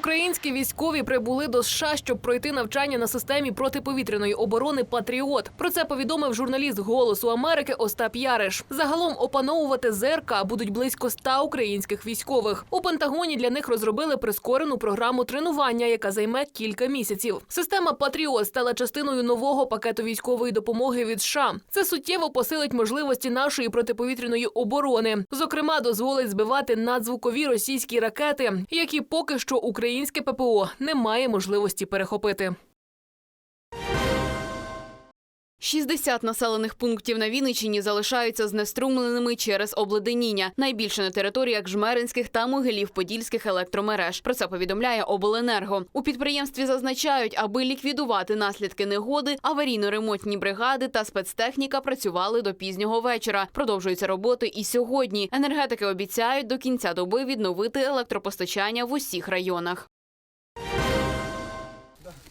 Українські військові прибули до США, щоб пройти навчання на системі протиповітряної оборони Патріот. Про це повідомив журналіст Голосу Америки Остап Яриш. Загалом опановувати ЗРК будуть близько ста українських військових. У Пентагоні для них розробили прискорену програму тренування, яка займе кілька місяців. Система Патріот стала частиною нового пакету військової допомоги від США. Це суттєво посилить можливості нашої протиповітряної оборони. Зокрема, дозволить збивати надзвукові російські ракети, які поки що українське ППО не має можливості перехопити. 60 населених пунктів на Вінниччині залишаються знеструмленими через обледеніння. Найбільше на територіях Жмеринських та Могилів-Подільських електромереж. Про це повідомляє Обленерго. У підприємстві зазначають, аби ліквідувати наслідки негоди, аварійно-ремонтні бригади та спецтехніка працювали до пізнього вечора. Продовжуються роботи і сьогодні. Енергетики обіцяють до кінця доби відновити електропостачання в усіх районах.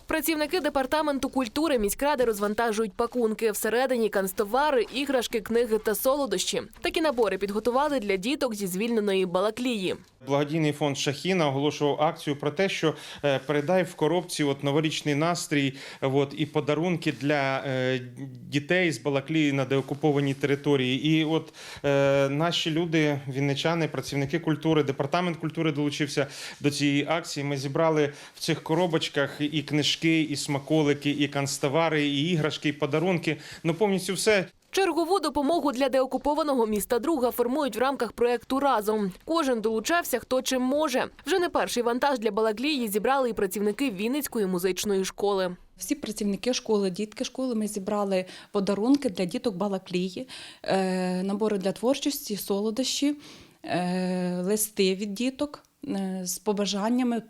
Працівники департаменту культури міськради розвантажують пакунки. Всередині канцтовари, іграшки, книги та солодощі. Такі набори підготували для діток зі звільненої Балаклії. Благодійний фонд Шахіна оголошував акцію про те, що е, передай в коробці от новорічний настрій, от і подарунки для е, дітей з Балаклії на деокупованій території. І от е, наші люди, вінничани, працівники культури, департамент культури долучився до цієї акції. Ми зібрали в цих коробочках і книжки, і смаколики, і канцтовари, і іграшки, і подарунки. Ну повністю все. Чергову допомогу для деокупованого міста друга формують в рамках проекту разом. Кожен долучався, хто чим може. Вже не перший вантаж для Балаклії зібрали і працівники Вінницької музичної школи. Всі працівники школи, дітки школи, ми зібрали подарунки для діток Балаклії, е, набори для творчості, солодощі, е, листи від діток з побажаннями,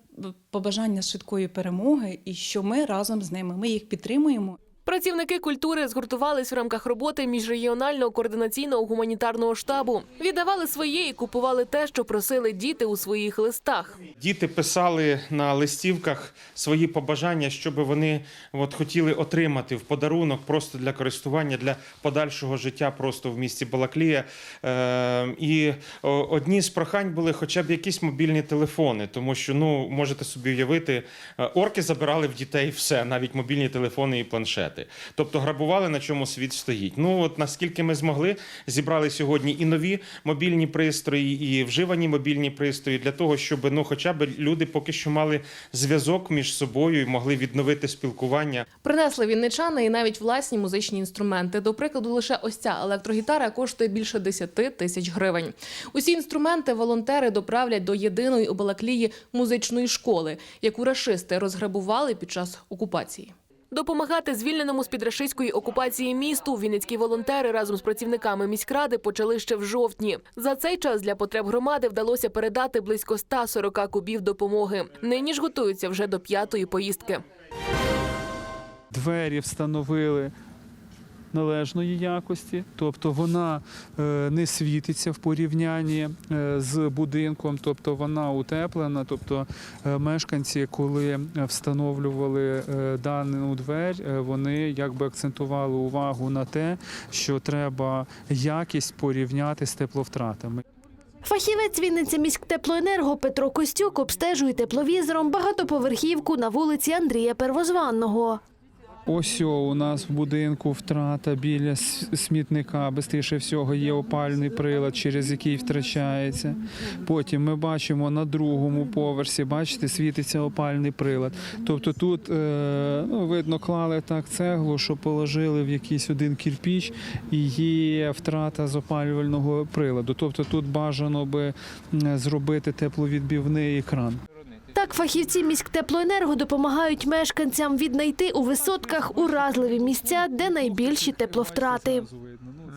побажання швидкої перемоги, і що ми разом з ними. Ми їх підтримуємо. Працівники культури згуртувались в рамках роботи міжрегіонального координаційного гуманітарного штабу. Віддавали своє і купували те, що просили діти у своїх листах. Діти писали на листівках свої побажання, що би вони от, хотіли отримати в подарунок просто для користування, для подальшого життя просто в місті Балаклія. Е, і одні з прохань були хоча б якісь мобільні телефони, тому що ну можете собі уявити, е, орки забирали в дітей все, навіть мобільні телефони і планшети. Тобто грабували на чому світ стоїть. Ну от наскільки ми змогли, зібрали сьогодні і нові мобільні пристрої, і вживані мобільні пристрої для того, щоб ну, хоча б люди поки що мали зв'язок між собою і могли відновити спілкування. Принесли вінничани і навіть власні музичні інструменти. До прикладу, лише ось ця електрогітара коштує більше 10 тисяч гривень. Усі інструменти волонтери доправлять до єдиної у Балаклії музичної школи, яку рашисти розграбували під час окупації. Допомагати звільненому з під окупації місту вінницькі волонтери разом з працівниками міськради почали ще в жовтні. За цей час для потреб громади вдалося передати близько 140 кубів допомоги. Нині ж готуються вже до п'ятої поїздки. двері встановили належної якості, тобто вона е, не світиться в порівнянні е, з будинком, тобто вона утеплена. Тобто е, мешканці, коли встановлювали дану двері, вони якби акцентували увагу на те, що треба якість порівняти з тепловтратами. Фахівець Вінниця міськтеплоенерго Петро Костюк обстежує тепловізором багатоповерхівку на вулиці Андрія Первозванного. Ось у нас в будинку втрата біля смітника. Бистріше всього є опальний прилад, через який втрачається. Потім ми бачимо на другому поверсі, бачите, світиться опальний прилад. Тобто тут е, ну, видно, клали так цеглу, що положили в якийсь один кірпіч, і є втрата з опалювального приладу. Тобто тут бажано би зробити тепловідбівний екран. Так, фахівці міськтеплоенерго допомагають мешканцям віднайти у висотках уразливі місця, де найбільші тепловтрати.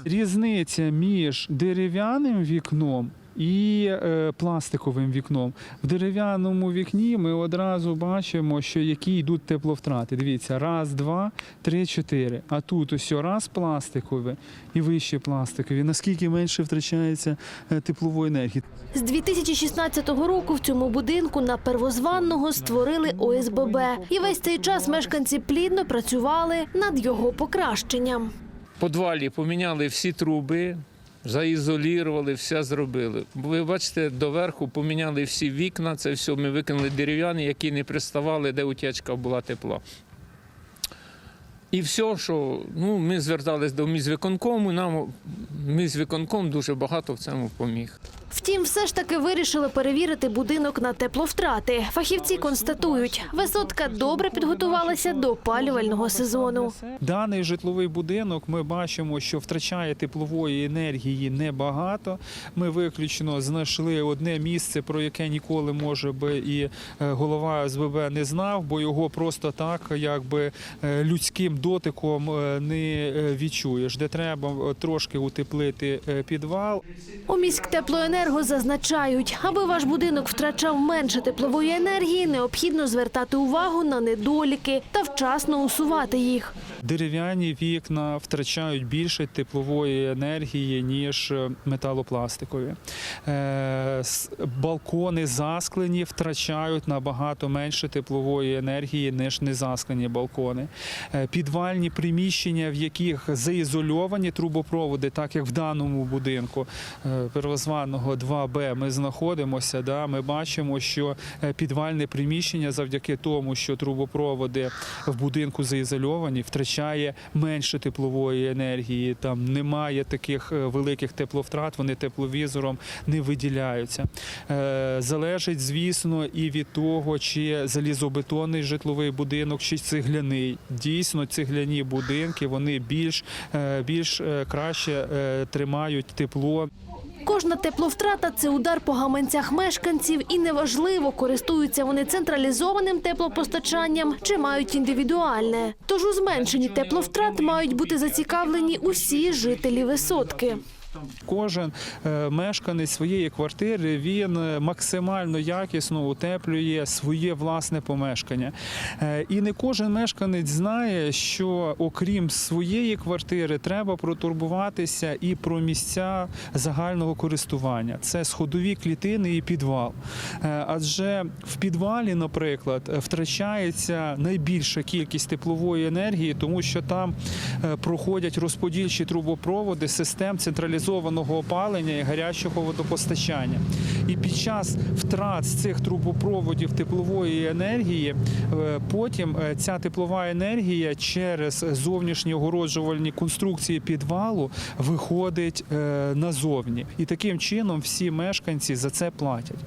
Різниця між дерев'яним вікном і е, пластиковим вікном. В дерев'яному вікні ми одразу бачимо, що які йдуть тепловтрати. Дивіться, раз, два, три, чотири. А тут ось раз пластикове і вище пластикові. Наскільки менше втрачається е, теплової енергії? З 2016 року в цьому будинку на первозванного створили ОСББ. І весь цей час мешканці плідно працювали над його покращенням. В подвалі поміняли всі труби, заізолірували, все зробили. Ви бачите, доверху поміняли всі вікна, це все ми викинули дерев'яні, які не приставали, де утічка була тепла. І все, що ну, ми звертались до міськвиконкому, нам міськвиконком дуже багато в цьому поміг. Втім, все ж таки вирішили перевірити будинок на тепловтрати. Фахівці констатують, висотка добре підготувалася до опалювального сезону. Даний житловий будинок ми бачимо, що втрачає теплової енергії небагато. Ми виключно знайшли одне місце, про яке ніколи може би і е, голова СББ не знав, бо його просто так, якби е, людським дотиком е, не відчуєш, де треба трошки утеплити підвал. У міськтеплоенерго зазначають, аби ваш будинок втрачав менше теплової енергії, необхідно звертати увагу на недоліки та вчасно усувати їх. Дерев'яні вікна втрачають більше теплової енергії, ніж е, металопластикові. Е, Балкони засклені втрачають набагато менше теплової енергії, ніж незасклені балкони. Е, Підвальні приміщення, в яких заізольовані трубопроводи, так як в даному будинку е, первозваного 2Б ми знаходимося, да, ми бачимо, що е, підвальне приміщення завдяки тому, що трубопроводи в будинку заізольовані, втрачає менше теплової енергії. Там немає таких е, великих тепловтрат, вони тепловізором не виділяються. Е, Залежить, звісно, і від того, чи залізобетонний житловий будинок, чи цегляний. Дійсно, цегляні будинки вони більш, більш краще тримають тепло. Кожна тепловтрата це удар по гаманцях мешканців, і неважливо, користуються вони централізованим теплопостачанням чи мають індивідуальне. Тож у зменшенні тепловтрат мають бути зацікавлені усі жителі висотки. Кожен е, мешканець своєї квартири він е, максимально якісно утеплює своє власне помешкання. Е, І не кожен мешканець знає, що окрім своєї квартири треба протурбуватися і про місця загального користування. Це сходові клітини і підвал. Адже в підвалі, наприклад, втрачається найбільша кількість теплової енергії, тому що там проходять розподільчі трубопроводи систем централізованого опалення і гарячого водопостачання. І під час втрат з цих трубопроводів теплової енергії е, потім е, ця теплова енергія через зовнішні огороджувальні конструкції підвалу виходить е, назовні. І таким чином всі мешканці за це платять.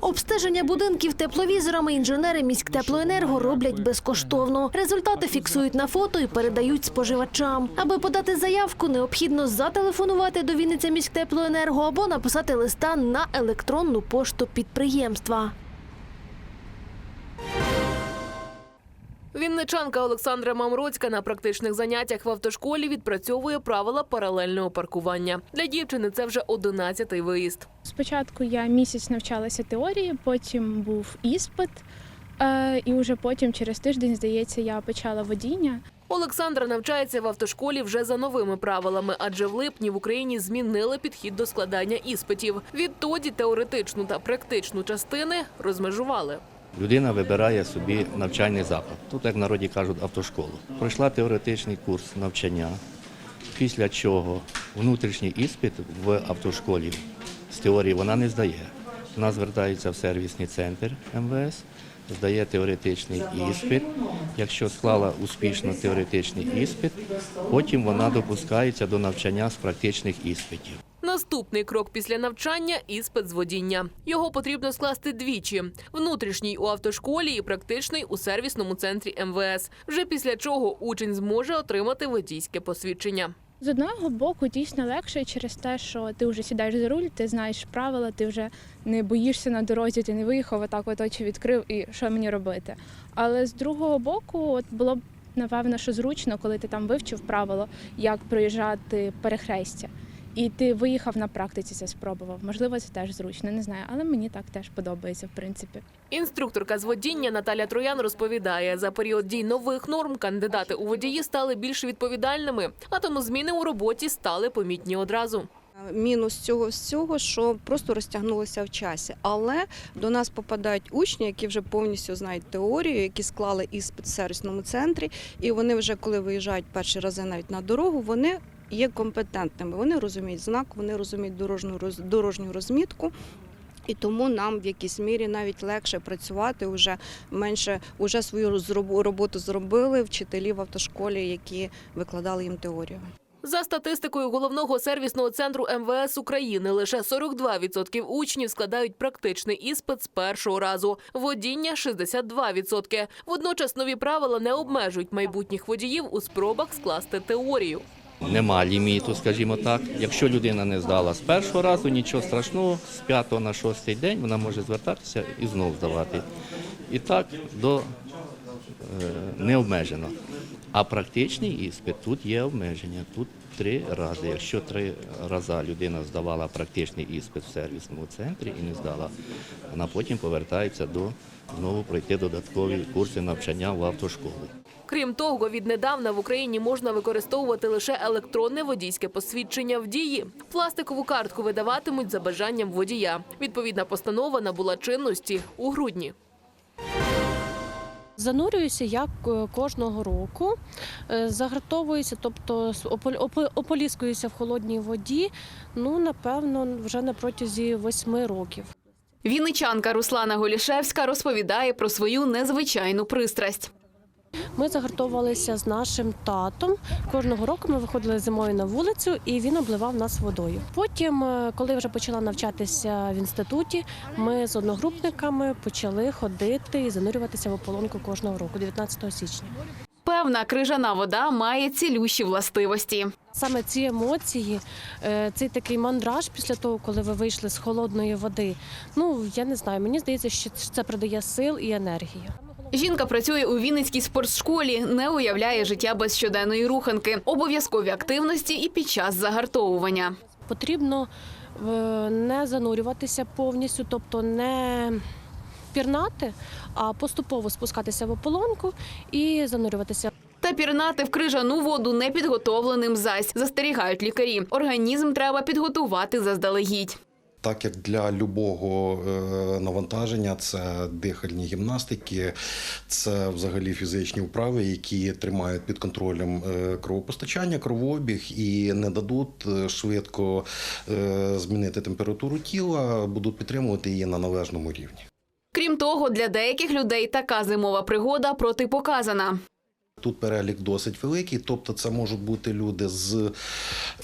Обстеження будинків тепловізорами інженери міськтеплоенерго роблять безкоштовно. Результати фіксують на фото і передають споживачам. Аби подати заявку, необхідно зателефонувати до Вінниця міськтеплоенерго або написати листа на електронну пошту підприємства. Вінничанка Олександра Мамроцька на практичних заняттях в автошколі відпрацьовує правила паралельного паркування. Для дівчини це вже одинадцятий виїзд. Спочатку я місяць навчалася теорії, потім був іспит, е, і вже потім, через тиждень, здається, я почала водіння. Олександра навчається в автошколі вже за новими правилами, адже в липні в Україні змінили підхід до складання іспитів. Відтоді теоретичну та практичну частини розмежували. Людина вибирає собі навчальний заклад. Тут, як в народі кажуть, автошколу. Пройшла теоретичний курс навчання, після чого внутрішній іспит в автошколі з теорії вона не здає. Вона звертається в сервісний центр МВС, здає теоретичний іспит. Якщо склала успішно теоретичний іспит, потім вона допускається до навчання з практичних іспитів. Наступний крок після навчання іспит з водіння. Його потрібно скласти двічі: внутрішній у автошколі і практичний у сервісному центрі МВС. Вже після чого учень зможе отримати водійське посвідчення. З одного боку, дійсно легше через те, що ти вже сідаєш за руль, ти знаєш правила, ти вже не боїшся на дорозі, ти не виїхав, отак от очі відкрив і що мені робити. Але з другого боку, от було б напевно, що зручно, коли ти там вивчив правило, як проїжджати перехрестя. І ти виїхав на практиці це спробував. Можливо, це теж зручно, не знаю, але мені так теж подобається, в принципі. Інструкторка з водіння Наталя Троян розповідає, за період дій нових норм кандидати у водії стали більш відповідальними, а тому зміни у роботі стали помітні одразу. Мінус цього всього, що просто розтягнулося в часі. Але до нас попадають учні, які вже повністю знають теорію, які склали іспит в сервісному центрі, і вони вже коли виїжджають перші рази навіть на дорогу, вони є компетентними. Вони розуміють знак, вони розуміють дорожню дорожню розмітку. І тому нам в якійсь мірі навіть легше працювати вже менше уже свою роботу зробили вчителі в автошколі, які викладали їм теорію. За статистикою головного сервісного центру МВС України, лише 42% учнів складають практичний іспит з першого разу, водіння 62%. Водночас нові правила не обмежують майбутніх водіїв у спробах скласти теорію. Нема ліміту, скажімо так. Якщо людина не здала з першого разу, нічого страшного, з п'ятого на шостий день вона може звертатися і знову здавати. І так до е, необмежено. А практичний іспит тут є обмеження. Тут три рази. Якщо три рази людина здавала практичний іспит в сервісному центрі і не здала, вона потім повертається до знову пройти додаткові курси навчання в автошколу. Крім того, віднедавна в Україні можна використовувати лише електронне водійське посвідчення в дії. Пластикову картку видаватимуть за бажанням водія. Відповідна постанова набула чинності у грудні. Занурююся я кожного року, е, загартовуюся, тобто ополіскуюся в холодній воді. Ну, напевно, вже на протязі восьми років. Вінничанка Руслана Голішевська розповідає про свою незвичайну пристрасть. Ми загартовувалися з нашим татом. Кожного року ми виходили зимою на вулицю, і він обливав нас водою. Потім, е, коли вже почала навчатися в інституті, ми з одногрупниками почали ходити і занурюватися в ополонку кожного року, 19 січня. Певна крижана вода має цілющі властивості. Саме ці емоції, е, цей такий мандраж після того, коли ви вийшли з холодної води. Ну я не знаю, мені здається, що це придає сил і енергії. Жінка працює у Вінницькій спортшколі, не уявляє життя без щоденної руханки, обов'язкові активності і під час загартовування. Потрібно е, не занурюватися повністю, тобто не пірнати, а поступово спускатися в ополонку і занурюватися. Та пірнати в крижану воду непідготовленим зась, застерігають лікарі. Організм треба підготувати заздалегідь. Так як для любого е, навантаження, це дихальні гімнастики, це взагалі фізичні вправи, які тримають під контролем е, кровопостачання, кровообіг і не дадуть е, швидко змінити температуру тіла, будуть підтримувати її на належному рівні. Крім того, для деяких людей така зимова пригода протипоказана. Тут перелік досить великий, тобто це можуть бути люди з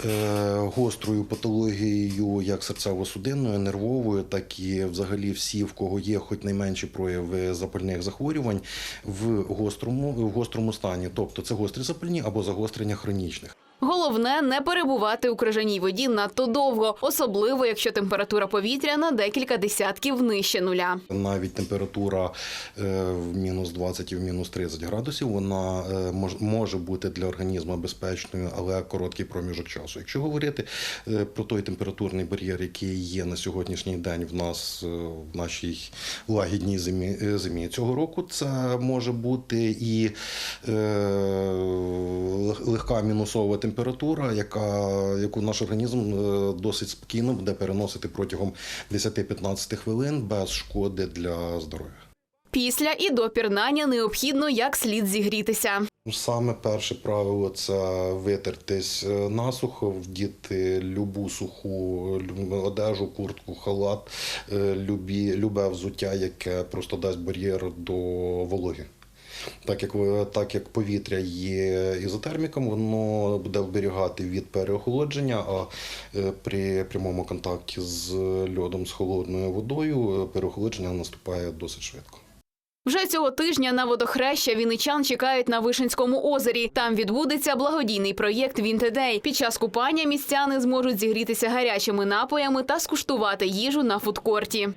е, гострою патологією, як серцево-судинною, нервовою, так і взагалі всі, в кого є хоч найменші прояви запальних захворювань в гострому, в гострому стані. Тобто це гострі запальні або загострення хронічних. Головне не перебувати у крижаній воді надто довго, особливо якщо температура повітря на декілька десятків нижче нуля. Навіть температура е, в мінус 20 і в мінус 30 градусів вона е, може бути для організму безпечною, але короткий проміжок часу. Якщо говорити е, про той температурний бар'єр, який є на сьогоднішній день в нас в нашій лагідній зимі, зимі цього року, це може бути і легка мінусова температура, яка, яку наш організм е, досить спокійно буде переносити протягом 10-15 хвилин без шкоди для здоров'я. Після і до пірнання необхідно як слід зігрітися. Саме перше правило це витертись е, насухо, вдіти любу суху одежу, куртку, халат, е, любі, любе взуття, яке просто дасть бар'єр до вологи. Так як, так як повітря є ізотерміком, воно буде оберігати від переохолодження, а е, при прямому контакті з льодом з холодною водою переохолодження наступає досить швидко. Вже цього тижня на водохреща вінничан чекають на Вишинському озері. Там відбудеться благодійний проєкт «Вінтедей». Під час купання містяни зможуть зігрітися гарячими напоями та скуштувати їжу на фудкорті.